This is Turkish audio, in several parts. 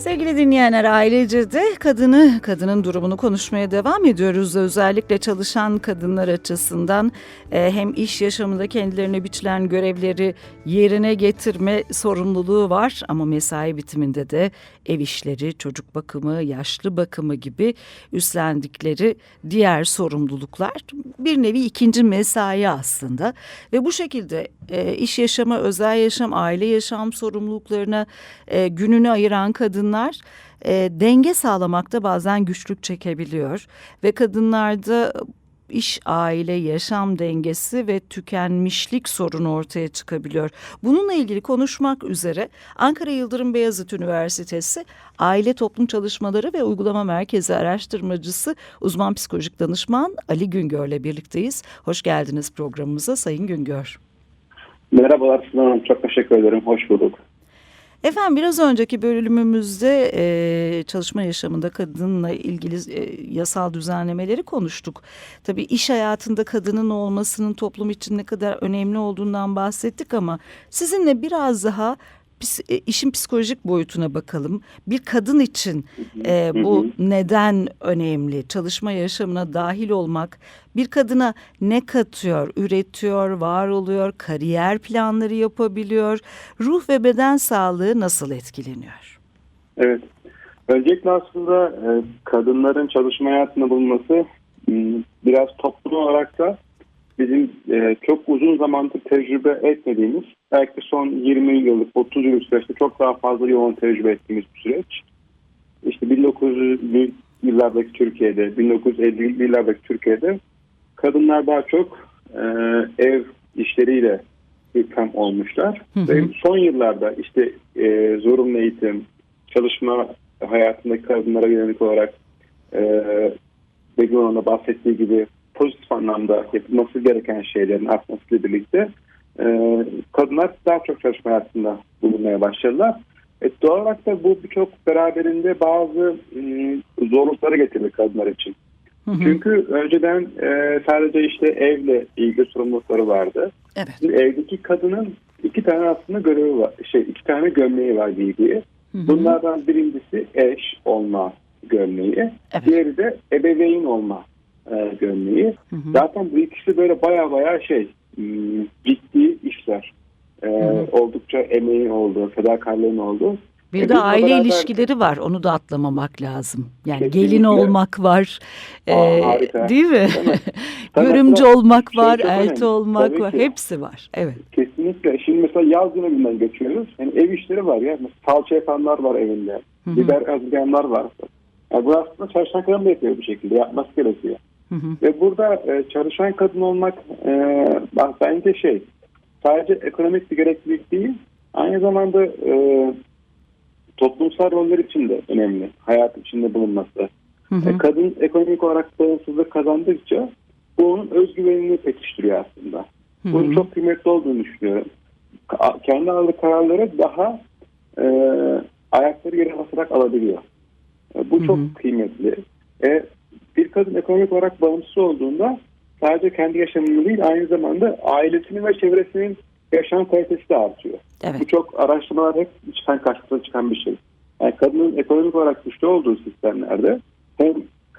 Sevgili dinleyenler ailece de kadını, kadının durumunu konuşmaya devam ediyoruz. Özellikle çalışan kadınlar açısından e, hem iş yaşamında kendilerine biçilen görevleri yerine getirme sorumluluğu var. Ama mesai bitiminde de ev işleri, çocuk bakımı, yaşlı bakımı gibi üstlendikleri diğer sorumluluklar bir nevi ikinci mesai aslında. Ve bu şekilde e, iş yaşama, özel yaşam, aile yaşam sorumluluklarına e, gününü ayıran kadınlar e, denge sağlamakta bazen güçlük çekebiliyor ve kadınlarda iş, aile, yaşam dengesi ve tükenmişlik sorunu ortaya çıkabiliyor. Bununla ilgili konuşmak üzere Ankara Yıldırım Beyazıt Üniversitesi Aile Toplum Çalışmaları ve Uygulama Merkezi araştırmacısı uzman psikolojik danışman Ali Güngör'le birlikteyiz. Hoş geldiniz programımıza Sayın Güngör. Merhabalar Sinan Hanım. Çok teşekkür ederim. Hoş bulduk. Efendim biraz önceki bölümümüzde e, çalışma yaşamında kadınla ilgili e, yasal düzenlemeleri konuştuk. Tabii iş hayatında kadının olmasının toplum için ne kadar önemli olduğundan bahsettik ama sizinle biraz daha işin psikolojik boyutuna bakalım. Bir kadın için e, bu neden önemli? Çalışma yaşamına dahil olmak bir kadına ne katıyor? Üretiyor, var oluyor, kariyer planları yapabiliyor. Ruh ve beden sağlığı nasıl etkileniyor? Evet. Öncelikle aslında e, kadınların çalışma hayatında bulunması biraz toplum olarak da bizim e, çok uzun zamandır tecrübe etmediğimiz belki son 20 yıllık 30 yıllık süreçte çok daha fazla yoğun tecrübe ettiğimiz bir süreç. İşte 1900'lü yıllardaki Türkiye'de, 1950'li yıllardaki Türkiye'de kadınlar daha çok e, ev işleriyle yıkan olmuşlar. Hı hı. Ve son yıllarda işte e, zorunlu eğitim, çalışma hayatındaki kadınlara yönelik olarak e, Begüm Hanım'ın da bahsettiği gibi pozitif anlamda yapılması gereken şeylerin artmasıyla birlikte e, kadınlar daha çok çalışma hayatında bulunmaya başladılar. E, doğal olarak da bu birçok beraberinde bazı e, zorlukları getirdi kadınlar için. Hı hı. Çünkü önceden e, sadece işte evle ilgili sorumlulukları vardı. Evet. Şimdi evdeki kadının iki tane aslında görevi var. Şey iki tane gömleği var. Hı hı. Bunlardan birincisi eş olma gömleği. Evet. Diğeri de ebeveyn olma e, gömleği. Hı hı. Zaten bu ikisi böyle baya baya şey hmm, ciddi işler. E, hı. Oldukça emeğin olduğu, fedakarlığın olduğu. Bir E, de aile beraber- ilişkileri var. Onu da atlamamak lazım. Yani Kesinlikle. gelin olmak var. Aa, ee, harika. değil mi? Değil aslında olmak şey var, elti olmak Tabii var. ki. Hepsi var. Evet. Kesinlikle. Şimdi mesela yaz döneminden geçiyoruz. Yani ev işleri var ya. Mesela salça yapanlar var evinde. Hı hı. Biber hazırlayanlar var. Yani bu aslında kadın da yapıyor bu şekilde. Yapması gerekiyor. Hı hı. Ve burada e, çalışan kadın olmak e, bak bence şey sadece ekonomik bir gereklilik değil. Aynı zamanda e, toplumsal roller için de önemli. Hayat içinde bulunması. Hı hı. E, kadın ekonomik olarak bağımsızlık kazandıkça bu onun özgüvenini pekiştiriyor aslında. Hı hı. Bunun çok kıymetli olduğunu düşünüyorum. Ka- Kendi aldığı kararları daha e, ayakları yere basarak alabiliyor. E, bu Hı çok hı. kıymetli. E, bir kadın ekonomik olarak bağımsız olduğunda sadece kendi yaşamını değil aynı zamanda ailesinin ve çevresinin yaşam kalitesi de artıyor. Evet. Bu çok araştırmalar hep çıkan karşımıza çıkan bir şey. Yani kadının ekonomik olarak güçlü olduğu sistemlerde hem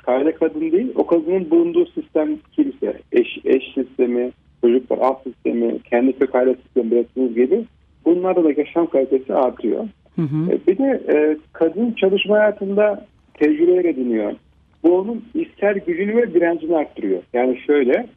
aile kadın değil o kadının bulunduğu sistem kimse eş, eş sistemi, çocuklar alt sistemi, kendi kök aile sistemi belirttiğiniz gibi bunlarda da yaşam kalitesi artıyor. Hı hı. E, Bir de e, kadın çalışma hayatında tecrübeler ediniyor. Bu onun ister gücünü ve direncini arttırıyor. Yani şöyle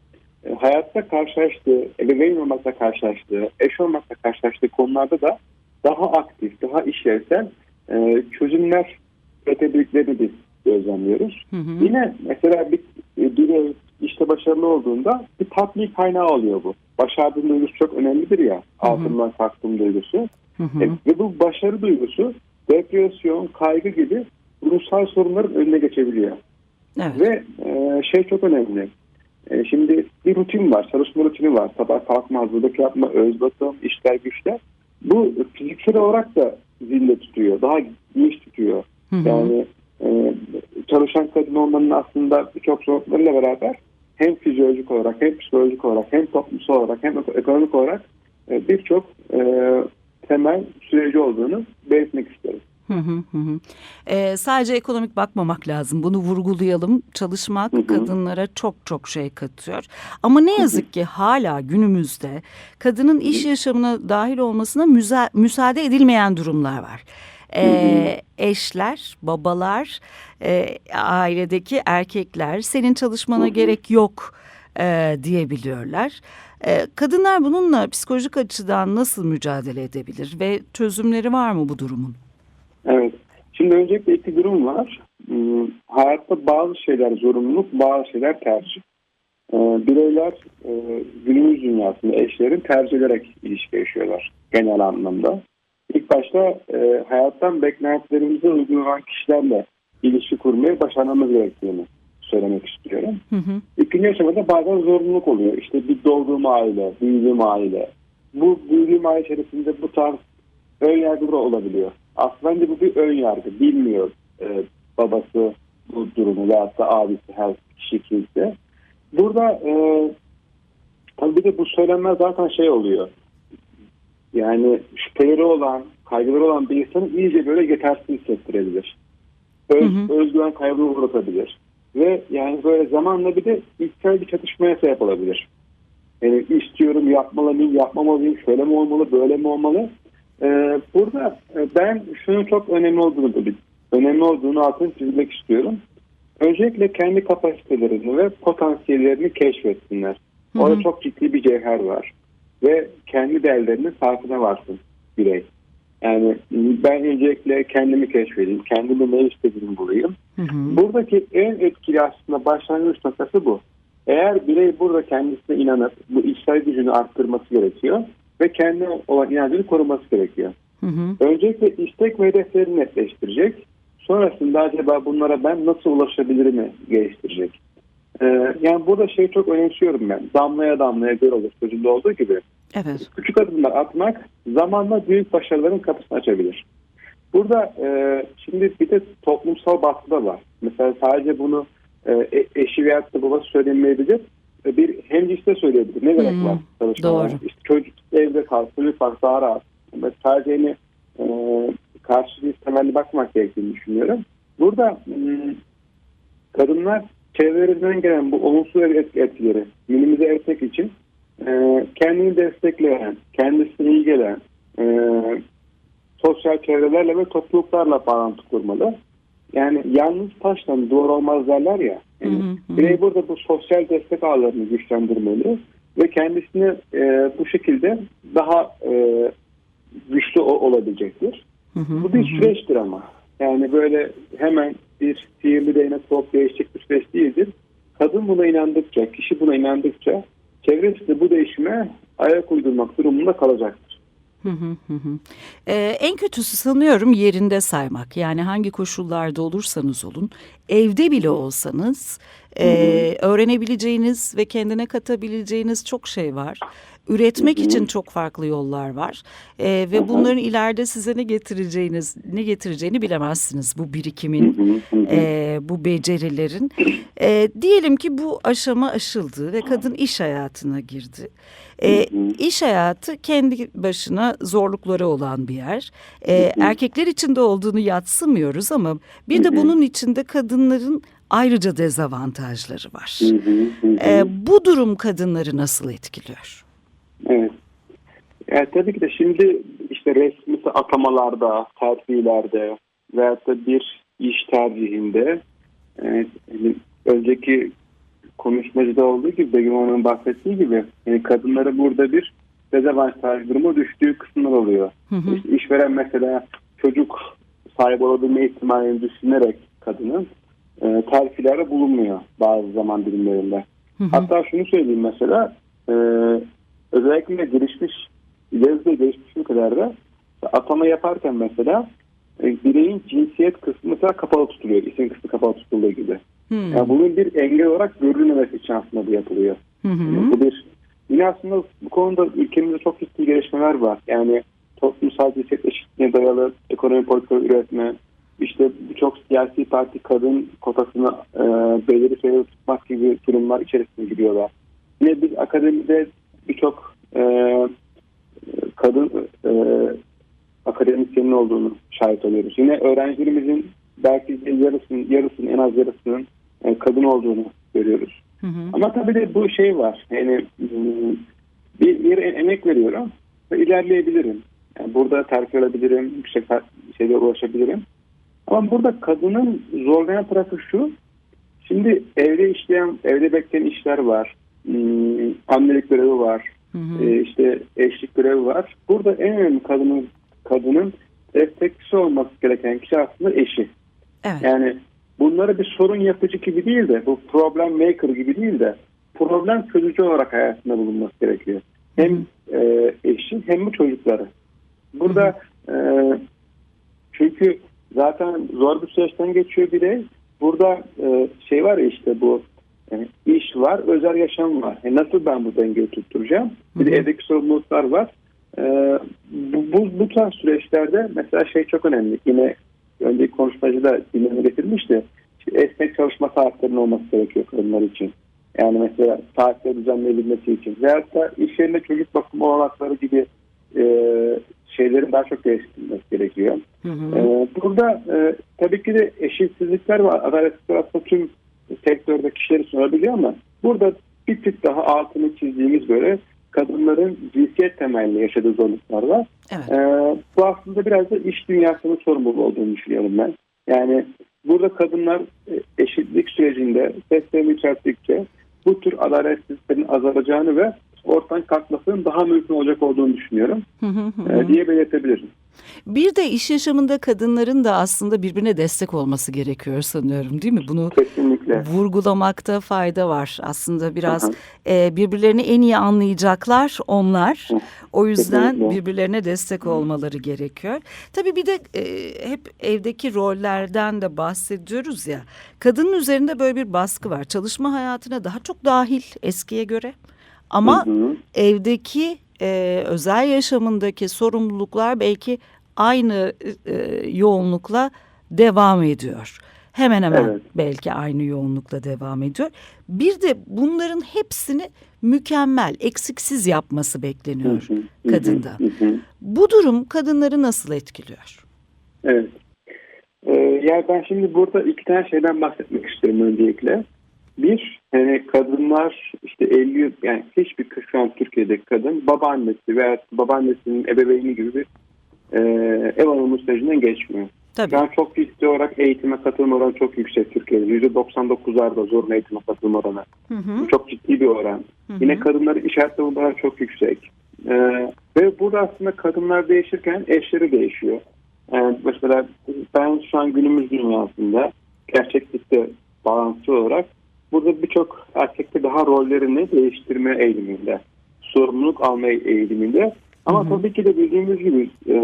e, hayatta karşılaştığı, ebeveyn olmakla karşılaştığı, eş olmakla karşılaştığı konularda da daha aktif, daha işlevsel e, çözümler üretebildiklerini biz gözlemliyoruz. Hı hı. Yine mesela bir birey işte başarılı olduğunda bir tatmin kaynağı oluyor bu. Başardığın duygusu çok önemlidir ya. Altından kalktığın duygusu. Hı hı. E, ve bu başarı duygusu depresyon, kaygı gibi ruhsal sorunların önüne geçebiliyor. Evet. Ve e, şey çok önemli. E, şimdi bir rutin var, çalışma rutini var. Sabah kalkma, hazırlık yapma, öz bakım, işler, güçler. Bu fiziksel olarak da zinde tutuyor. Daha dinç tutuyor. Hı hı. Yani e, çalışan kadın olmanın aslında birçok zorluklarıyla beraber hem fizyolojik olarak hem psikolojik olarak hem toplumsal olarak hem ekonomik olarak e, birçok e, temel süreci olduğunu belirtmek isterim. Hı hı hı hı. Ee, sadece ekonomik bakmamak lazım. Bunu vurgulayalım. Çalışmak Hı hı. kadınlara çok çok şey katıyor. Ama ne yazık ki hala günümüzde kadının iş yaşamına dahil olmasına müza- müsaade edilmeyen durumlar var. Ee, eşler, babalar, e, ailedeki erkekler senin çalışmana gerek yok e, diyebiliyorlar. E, kadınlar bununla psikolojik açıdan nasıl mücadele edebilir ve çözümleri var mı bu durumun? Evet. Şimdi öncelikle iki durum var. Hmm, Hayatta bazı şeyler zorunluluk, bazı şeyler tercih. Ee, Bireyler e, günümüz dünyasında eşlerin tercih ederek ilişki yaşıyorlar genel anlamda. İlk başta e, hayattan beklentilerimize uygun olan kişilerle ilişki kurmayı başarmamız gerektiğini söylemek istiyorum. Hı hı. İkinci aşamada bazen zorunluluk oluyor. İşte bir doğduğum aile, büyüdüğüm aile. Bu büyüdüğüm aile içerisinde bu tarz ön yargılar olabiliyor. Aslında bence bu bir ön yargı. Bilmiyor e, babası bu durumu veyahut da abisi her kişi kimse. Burada e, tabii bir de bu söylenme zaten şey oluyor. Yani şüpheleri olan, kaygıları olan bir insanı iyice böyle yetersiz hissettirebilir. Öz, Hı hı. Özgüven kaybına uğratabilir. Ve yani böyle zamanla bir de içsel bir çatışmaya sebep olabilir. Yani istiyorum, yapmalıyım, yapmamalıyım, şöyle mi olmalı, böyle mi olmalı? Ee, burada e, ben şunun çok önemli olduğunu önemli olduğunu altını çizmek istiyorum. Öncelikle kendi kapasitelerini ve potansiyellerini keşfetsinler. Hı hı. Orada çok ciddi bir cevher var. Ve kendi değerlerinin farkına varsın birey. Yani ben öncelikle kendimi keşfedeyim, kendimi ne istediğimi bulayım. Hı hı. Buradaki en etkili aslında başlangıç noktası bu. Eğer birey burada kendisine inanıp bu içsel gücünü arttırması gerekiyor ve kendine olan inancını koruması gerekiyor. Hı hı. Öncelikle istek ve hedeflerini netleştirecek. Sonrasında acaba bunlara ben nasıl ulaşabilirimi geliştirecek. Ee, yani burada şeyi çok önemsiyorum ben. Damlaya damlaya göl olur sözünde olduğu gibi. Evet. Küçük adımlar atmak zamanla büyük başarıların kapısını açabilir. Burada e, şimdi bir de toplumsal baskı da var. Mesela sadece bunu e, e- eşi veya da babası söylemeyebilir. E, Bir hemcisi de söyleyebilir. Ne gerek Hmm, var çalışmaya? doğru. İşte bak daha rahat. Mesela sadece hani, e, karşılığı temelli bakmak gerektiğini düşünüyorum. Burada hmm, kadınlar çevrelerinden gelen bu olumsuz et- etkileri minimize etmek için e, kendini destekleyen, kendisine iyi gelen e, sosyal çevrelerle ve topluluklarla bağlantı kurmalı. Yani yalnız taşla doğru olmaz derler ya. Yani hı hı. birey burada bu sosyal destek ağlarını güçlendirmeli ve kendisini e, bu şekilde daha e, güçlü olabilecektir. Hı hı. Bu bir süreçtir ama. Yani böyle hemen bir sihirli değnek bulup değişecek bir süreç değildir. Kadın buna inandıkça, kişi buna inandıkça çevresi de bu değişime ayak uydurmak durumunda kalacaktır. Hı hı hı hı. Ee, en kötüsü sanıyorum yerinde saymak. Yani hangi koşullarda olursanız olun, evde bile olsanız e, öğrenebileceğiniz ve kendine katabileceğiniz çok şey var. Üretmek için çok farklı yollar var E, ve bunların ileride size ne getireceğiniz, ne getireceğini bilemezsiniz bu birikimin. hı, hı hı. e, bu becerilerin. E, diyelim ki bu aşama aşıldı ve kadın iş hayatına girdi. E, iş hayatı kendi başına zorlukları olan bir yer. E, erkekler için de olduğunu yatsımıyoruz ama bir de bunun içinde kadınların ayrıca dezavantajları var. Hı hı, hı hı. E, bu durum kadınları nasıl etkiliyor? Evet. Yani tabii ki de şimdi işte resmi atamalarda, terfilerde veyahut da bir iş tercihinde e, hani önceki konuşmacıda olduğu gibi Begüm Hanım'ın bahsettiği gibi yani kadınları burada bir dezavantaj duruma düştüğü kısımlar oluyor. Hı hı. İşte işveren mesela çocuk sahibi olabilme ihtimalini düşünerek kadının e, terfilerde bulunmuyor bazı zaman dilimlerinde. Hı hı. Hatta şunu söyleyeyim mesela e, özellikle gelişmiş ileride gelişmiş ülkelerde atama yaparken mesela e, bireyin cinsiyet kısmı mesela kapalı tutuluyor. İsim kısmı kapalı tutulduğu gibi. Hı. Yani bunun bir engel olarak görülmemesi için aslında bu yapılıyor. Hı hı. Yani bu bir yine aslında bu konuda ülkemizde çok ciddi gelişmeler var. Yani toplumsal cinsiyet eşitliğine dayalı ekonomi politikaları üretme, işte birçok siyasi parti kadın kotasını e, belirli sayıda tutmak gibi durumlar içerisine giriyorlar. Yine biz akademide birçok e, kadın e, akademisyenin olduğunu şahit oluyoruz. Yine öğrencilerimizin belki de yarısının, yarısının en az yarısının e, kadın olduğunu görüyoruz. Hı hı. Ama tabii de bu şey var. Yani hmm, bir yere emek veriyorum ve ilerleyebilirim. Yani burada terk edebilirim, yüksek şeylere ulaşabilirim. Ama burada kadının zorlayan tarafı şu. Şimdi evde işleyen, evde bekleyen işler var. Hmm, annelik görevi var. Hı hı. e, işte eşlik görevi var. Burada en önemli kadının kadının destekçisi olması gereken kişi aslında eşi. Evet. Yani bunları bir sorun yapıcı gibi değil de bu problem maker gibi değil de problem çözücü olarak hayatında bulunması gerekiyor. Hem e, eşi hem de çocukları. Burada e, çünkü zaten zor bir süreçten geçiyor birey. Burada e, şey var ya işte bu e, iş var, özel yaşam var. E, nasıl ben bu dengeyi tutturacağım? Bir de evdeki sorumluluklar var. E, bu, bu, bu tarz süreçlerde mesela şey çok önemli. Yine önceki konuşmacı da dinleme getirmişti. İşte esnek çalışma saatlerinin olması gerekiyor kadınlar için. Yani mesela saatleri düzenleyebilmesi için. Veyahut da iş yerinde çocuk bakımı olanakları gibi e, şeylerin daha çok geliştirilmesi gerekiyor. Hı hı. Ee, burada e, tabii ki de eşitsizlikler var. Adaletsizlikler aslında tüm sektörde kişiler için olabiliyor ama burada bir tık daha altını çizdiğimiz böyle kadınların cinsiyet temelli yaşadığı zorluklar var. Evet. Ee, bu aslında biraz da iş dünyasının sorumluluğu olduğunu düşünüyorum ben. Yani burada kadınlar e, eşitlik sürecinde seslerini yükselttikçe bu tür adaletsizliklerin azalacağını ve ortadan kalkmasının daha mümkün olacak olduğunu düşünüyorum Hı hı hı e, hı. diye belirtebilirim. Bir de iş yaşamında kadınların da aslında birbirine destek olması gerekiyor sanıyorum değil mi? Bunu Kesinlikle. vurgulamakta fayda var. Aslında biraz Hı hı. e, birbirlerini en iyi anlayacaklar onlar. Hı. O yüzden Kesinlikle. birbirlerine destek olmaları gerekiyor. Tabii bir de e, hep evdeki rollerden de bahsediyoruz ya. Kadının üzerinde böyle bir baskı var. Çalışma hayatına daha çok dahil eskiye göre. Ama Hı hı. evdeki e, özel yaşamındaki sorumluluklar belki aynı e, yoğunlukla devam ediyor. Hemen hemen Evet. belki aynı yoğunlukla devam ediyor. Bir de bunların hepsini mükemmel, eksiksiz yapması bekleniyor Hı hı, hı kadında. hı, hı. Bu durum kadınları nasıl etkiliyor? Evet. Ee, yani ben şimdi burada iki tane şeyden bahsetmek istiyorum öncelikle. Bir, hani kadınlar işte 50 yıl, yani hiçbir şu an Türkiye'deki kadın babaannesi veya babaannesinin ebeveyni gibi bir e, ev hanımı sürecinden geçmiyor. Tabii. An çok ciddi olarak eğitime katılma oranı çok yüksek Türkiye'de. %99'larda zorunlu eğitime katılma oranı. Hı hı. Çok ciddi bir oran. Hı hı. Yine kadınların iş hayatında oranı çok yüksek. Ee, ve burada aslında kadınlar değişirken eşleri değişiyor. Yani mesela ben şu an günümüz dünyasında gerçeklikte bağlantılı olarak burada birçok erkekte daha rollerini değiştirme eğiliminde, sorumluluk alma eğiliminde. Ama Hı hı. tabii ki de bildiğimiz gibi e,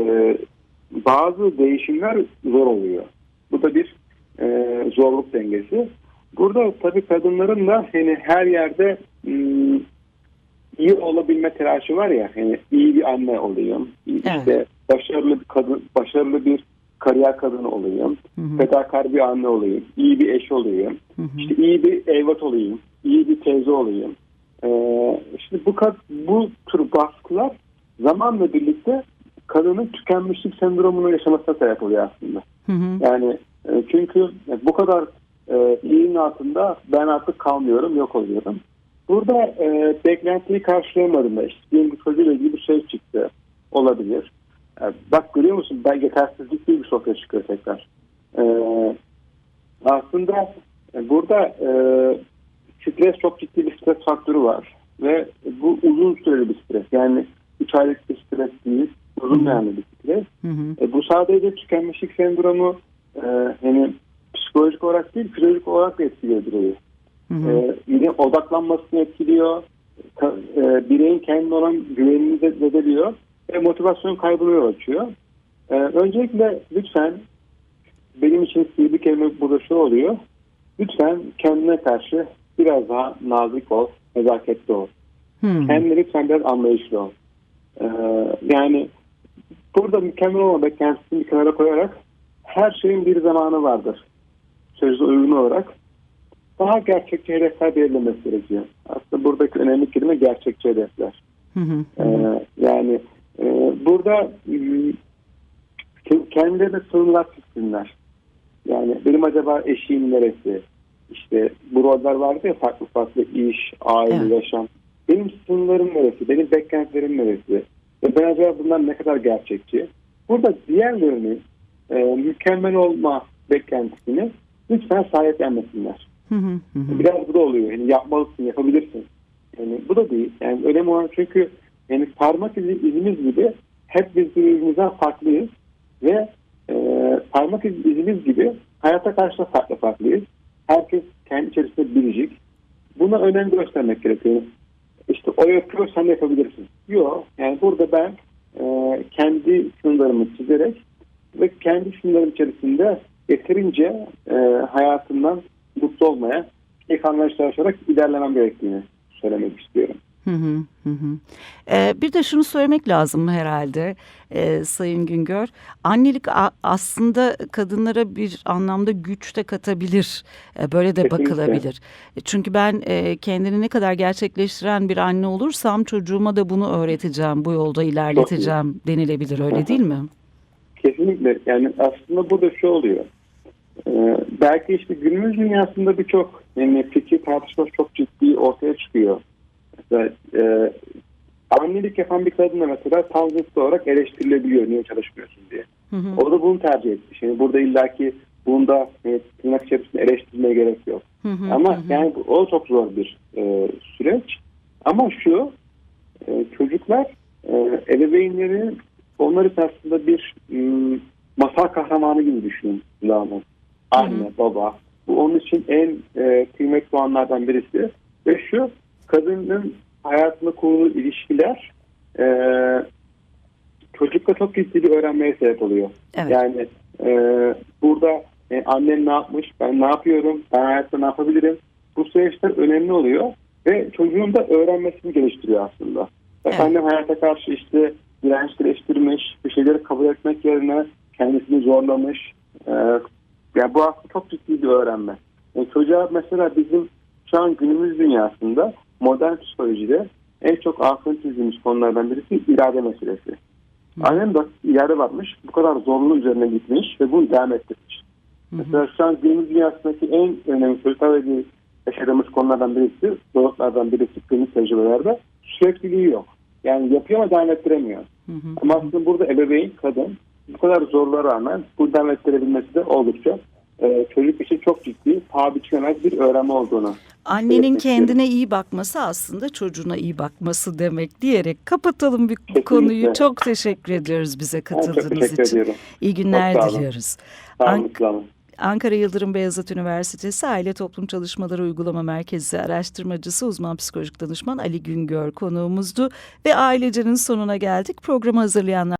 bazı değişimler zor oluyor. Bu da bir e, zorluk dengesi. Burada tabii kadınların da hani her yerde iyi olabilme telaşı var ya hani iyi bir anne olayım, iyi Evet. işte başarılı bir kadın, başarılı bir kariyer kadını olayım, Hı hı. fedakar bir anne olayım, iyi bir eş olayım, Hı hı. işte iyi bir evlat olayım, iyi bir teyze olayım. Ee, işte bu bu tür baskılar zamanla birlikte kadının tükenmişlik sendromunu yaşamasına sebep oluyor aslında. Hı hı. Yani e, çünkü bu kadar e, iyinin altında ben artık kalmıyorum, yok oluyorum. Burada e, beklentiyi karşılayamadığında işte ki çocuğuyla ilgili bir şey çıktı olabilir. E, bak görüyor musun ben yetersizlik diye bir sofya çıkıyor tekrar. E, aslında e, burada e, stres çok ciddi bir stres faktörü var. Ve bu uzun süreli bir stres. Yani 3 aylık bir stres değil, uzun dönemli bir stres. Hı hı. E, bu sadece tükenmişlik sendromu e, hani psikolojik olarak değil, fizyolojik olarak da etkiliyor bireyi. Hı hı. E, yine odaklanmasını etkiliyor. Ka- e, bireyin kendine olan güvenini de zedeliyor ve motivasyon kaybına yol açıyor. E, öncelikle lütfen benim için sihirli kelime burada şu oluyor. Lütfen kendine karşı biraz daha nazik ol, nezaketli ol. Hı. Kendine lütfen biraz anlayışlı ol. Ee, yani burada mükemmel olma beklentisini bir kenara koyarak her şeyin bir zamanı vardır. Sözde uygun olarak daha gerçekçi hedefler belirlemesi gerekiyor. Aslında buradaki önemli kelime gerçekçi hedefler. Hı hı. Ee, yani burada m, Şimdi kendilerine sınırlar çizsinler. Yani benim acaba eşiğim neresi? İşte bu roller vardı ya farklı farklı iş, aile, Evet. yaşam. Benim sınırlarım neresi? Benim beklentilerim neresi? Ve ben acaba bunlar ne kadar gerçekçi? Burada diğerlerinin e, mükemmel olma beklentisini lütfen sahiplenmesinler. Hı hı hı hı. Biraz bu da oluyor. Yani yapmalısın, yapabilirsin. Yani bu da değil. Yani önemli olan çünkü yani parmak izi, izimiz gibi hep biz birbirimizden farklıyız ve e, parmak izi, izimiz gibi hayata karşı da farklı farklıyız. Herkes kendi içerisinde biricik. Buna önem göstermek gerekiyor. İşte o yapıyor sen de yapabilirsin. Yok. Yani burada ben e, kendi sınırlarımı çizerek ve kendi sınırlarım içerisinde yeterince e, hayatımdan mutlu olmaya, ilk anlaştırarak ilerlemem gerektiğini söylemek istiyorum. Hı hı hı. Ee, bir de şunu söylemek lazım herhalde e, Sayın Güngör. Annelik aslında kadınlara bir anlamda güç de katabilir. E, böyle de Kesinlikle. bakılabilir. E, Çünkü ben e, kendini ne kadar gerçekleştiren bir anne olursam çocuğuma da bunu öğreteceğim, bu yolda ilerleteceğim denilebilir öyle değil mi? Kesinlikle. Yani aslında burada şu oluyor. Ee, belki işte günümüz dünyasında birçok yani fikir tartışma çok ciddi ortaya çıkıyor. Mesela, e, annelik yapan bir kadın da mesela tanzıtlı olarak eleştirilebiliyor niye çalışmıyorsun diye. Hı hı. O da bunu tercih etti. Şimdi burada illaki bunda e, tırnak içerisinde eleştirmeye gerek yok. Hı hı, Ama hı hı. yani o çok zor bir e, süreç. Ama şu e, çocuklar e, ebeveynleri onları aslında bir m, masal kahramanı gibi düşünün. Anne, baba. Bu onun için en e, kıymetli olanlardan birisi. Ve şu kadının hayatında kurduğu ilişkiler e, çocukla çok ciddi bir öğrenmeye sebep oluyor. Evet. Yani e, burada e, annem ne yapmış, ben ne yapıyorum, ben hayatta ne yapabilirim? Bu süreçler önemli oluyor ve çocuğun da öğrenmesini geliştiriyor aslında. Evet. Efendim hayata karşı işte direnç geliştirmiş, bir şeyleri kabul etmek yerine kendisini zorlamış. E, yani bu aslında çok ciddi bir öğrenme. Yani çocuğa mesela bizim şu an günümüz dünyasında modern psikolojide en çok altını çizdiğimiz konulardan birisi irade meselesi. Annem de ileride varmış. Bu kadar zorluğun üzerine gitmiş ve bunu devam ettirmiş. Mesela şu an günümüz dünyasındaki en önemli çocuklarla ilgili yaşadığımız konulardan birisi, zorluklardan birisi klinik tecrübelerde sürekliliği yok. Yani yapıyor ama devam ettiremiyor. Hı hı. Ama aslında burada ebeveyn, kadın bu kadar zorluğa rağmen bu devam ettirebilmesi de oldukça e, çocuk için çok ciddi, paha biçilemez bir öğrenme olduğunu Annenin kendine iyi bakması aslında çocuğuna iyi bakması demek diyerek kapatalım bir Kesinlikle. konuyu. Çok teşekkür ediyoruz bize katıldığınız için. ediyorum. İyi günler Çok diliyoruz. Sağ An- olun, sağ olun. Ankara Yıldırım Beyazıt Üniversitesi Aile Toplum Çalışmaları Uygulama Merkezi araştırmacısı uzman psikolojik danışman Ali Güngör konuğumuzdu ve ailecenin sonuna geldik. Programı hazırlayanlar